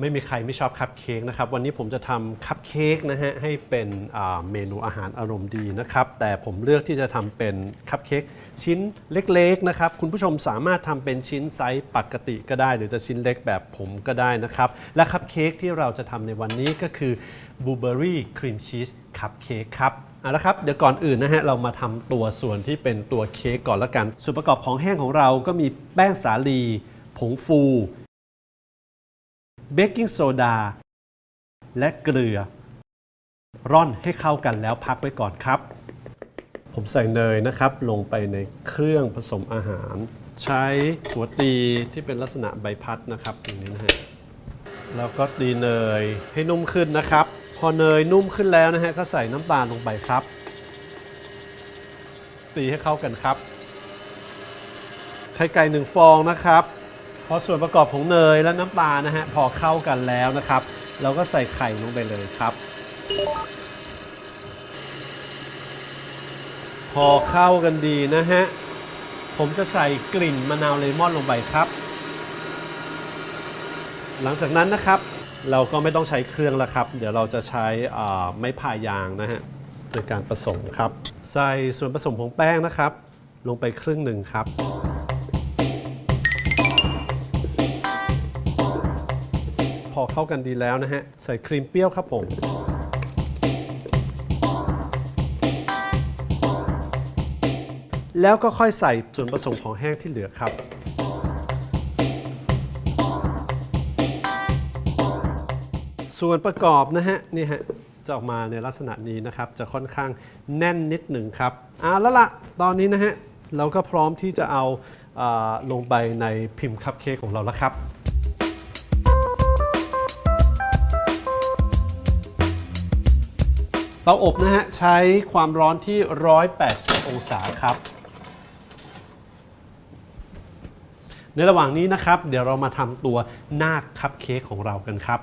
ไม่มีใครไม่ชอบคัพเค้กนะครับ วันนี้ผมจะทำคัพเค้กนะฮะให้เป็นเมนูอาหารอารมณ์ดีนะครับ แต่ผมเลือกที่จะทำเป็นคัพเค้กชิ้นเล็กๆนะครับ คุณผู้ชมสามารถทำเป็นชิ้นไซส์ปกติก็ได้ หรือจะชิ้นเล็กแบบผมก็ได้นะครับ และคัพเค้กที่เราจะทำในวันนี้ก็คือบลูเบอรี่ครีมชีสคัพเค้กครับเอาละครับ เดี๋ยวก่อนอื่นนะฮะ เรามาทำตัวส่วนที่เป็นตัวเค้กก่อนละกัน ส่วนประกอบของแห้งของเราก็มีแป้งสาลี ผงฟู เบกกิ้งโซดา และเกลือ ร่อนให้เข้ากันแล้วพักไว้ก่อนครับ ผมใส่เนยนะครับ ลงไปในเครื่องผสมอาหาร ใช้หัวตีที่เป็นลักษณะใบพัดนะครับอย่างนี้นะฮะแล้วก็ตีเนยให้นุ่มขึ้นนะครับ พอเนยนุ่มขึ้นแล้วนะฮะก็ใส่น้ำตาลลงไปครับ ตีให้เข้ากันครับไข่ไก่หนึ่งฟองนะครับ พอส่วนประกอบของเนยและน้ำตาลนะฮะพอเข้ากันแล้วนะครับ เราก็ใส่ไข่ลงไปเลยครับ พอเข้ากันดีนะฮะผมจะใส่กลิ่นมะนาวเลมอนลงไปครับ หลังจากนั้นนะครับ เราก็ไม่ต้องใช้เครื่องแล้วครับ เดี๋ยวเราจะใช้ไม้พายยางนะฮะในการผสมครับ ใส่ส่วนผสมของแป้งนะครับ ลงไปครึ่งหนึ่งครับ อเข้ากันดีแล้วนะฮะ ใส่ครีมเปรี้ยวครับผม แล้วก็ค่อยใส่ส่วนผสมของแห้งที่เหลือครับ ส่วนประกอบนะฮะ นี่ฮะจะออกมาในลักษณะนี้นะครับ จะค่อนข้างแน่นนิดหนึ่งครับเอาแล้วละตอนนี้นะฮะ เราก็พร้อมที่จะเอาอาลงไปในพิมพ์คัพเค้กของเราแล้วครับ เตาอบนะฮะ ใช้ความร้อนที่ 180 องศาครับ ในระหว่างนี้นะครับ เดี๋ยวเรามาทำตัวหน้าคัพเค้กของเรากันครับ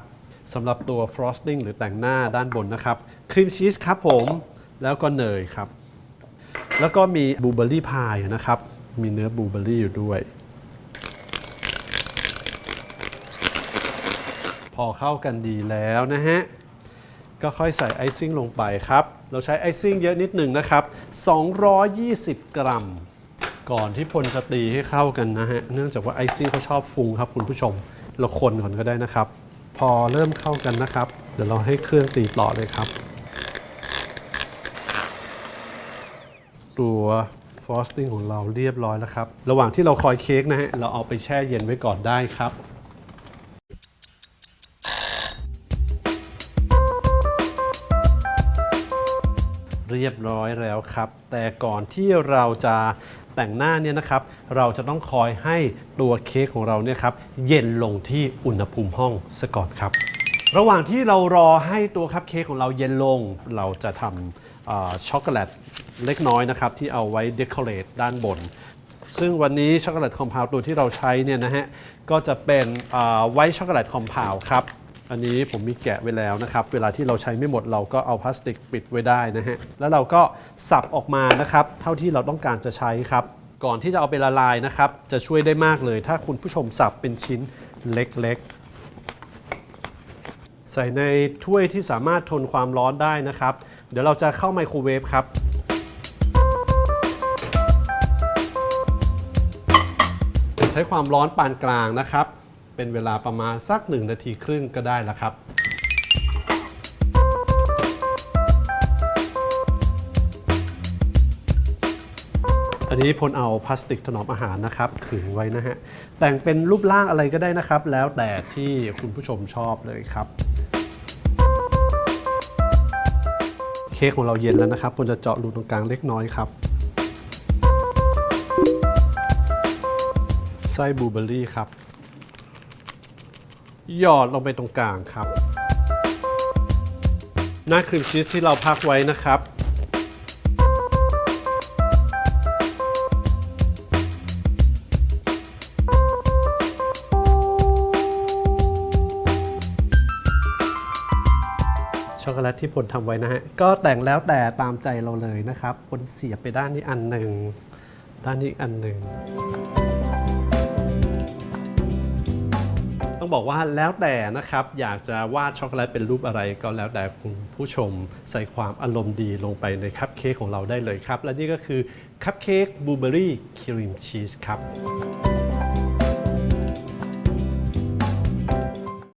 สำหรับตัว frosting หรือแต่งหน้าด้านบนนะครับ ครีมชีสครับผม แล้วก็เนยครับ แล้วก็มีบลูเบอร์รี่พายนะครับ มีเนื้อบลูเบอร์รี่อยู่ด้วย พอเข้ากันดีแล้วนะฮะ ก็ค่อยใส่ไอซิ่งลงไปครับ เราใช้ไอซิ่งเยอะนิดหนึ่งนะครับ 220 กรัม ก่อนที่พลจะตีให้เข้ากันนะฮะ เนื่องจากว่าไอซิ่งเขาชอบฟุ้งครับคุณผู้ชม เราคนก่อนก็ได้นะครับ พอเริ่มเข้ากันนะครับ เดี๋ยวเราให้เครื่องตีต่อเลยครับ ตัวฟรอสติ้งของเราเรียบร้อยแล้วครับ ระหว่างที่เราคอยเค้กนะฮะ เราเอาไปแช่เย็นไว้ก่อนได้ครับ เรียบร้อยแล้วครับ แต่ก่อนที่เราจะแต่งหน้าเนี่ยนะครับ เราจะต้องคอยให้ตัวเค้กของเราเนี่ยครับเย็นลงที่อุณหภูมิห้องซะก่อนครับ ระหว่างที่เรารอให้ตัวคัพเค้กของเราเย็นลง เราจะทำช็อกโกแลตเล็กน้อยนะครับ ที่เอาไว้เดคอเรทด้านบน ซึ่งวันนี้ช็อกโกแลตคอมเพลตัวที่เราใช้เนี่ยนะฮะก็จะเป็นไวท์ช็อกโกแลตคอมเพลตครับ อันนี้ผมมีแกะไว้แล้วนะครับ เวลาที่เราใช้ไม่หมดเราก็เอาพลาสติกปิดไว้ได้นะฮะ แล้วเราก็สับออกมานะครับ เท่าที่เราต้องการจะใช้ครับ ก่อนที่จะเอาไปละลายนะครับ จะช่วยได้มากเลย ถ้าคุณผู้ชมสับเป็นชิ้นเล็กๆ ใส่ในถ้วยที่สามารถทนความร้อนได้นะครับ เดี๋ยวเราจะเข้าไมโครเวฟครับใช้ความร้อนปานกลางนะครับ เป็นเวลาประมาณสัก 1 นาทีครึ่งก็ได้แล้วครับ อันนี้พลเอาพลาสติกถนอมอาหารนะครับขึงไว้นะฮะ แต่งเป็นรูปร่างอะไรก็ได้นะครับ แล้วแต่ที่คุณผู้ชมชอบเลยครับเค้กของเราเย็นแล้วนะครับพลจะเจาะรูตรงกลางเล็กน้อยครับ ไส้บลูเบอร์รี่ครับ หยอดลงไปตรงกลางครับ หน้าครีมชีสที่เราพักไว้นะครับ ช็อกโกแลตที่พลทำไว้นะฮะ ก็แต่งแล้วแต่ตามใจเราเลยนะครับพลเสียบไปด้านนี้อันหนึ่งด้านนี้อีกอันหนึ่ง ต้องบอกว่าแล้วแต่นะครับ อยากจะวาดช็อกโกแลตเป็นรูปอะไรก็แล้วแต่คุณผู้ชมใส่ความอารมณ์ดีลงไปในคัพเค้กของเราได้เลยครับ และนี่ก็คือคัพเค้กบลูเบอรี่ครีมชีสครับ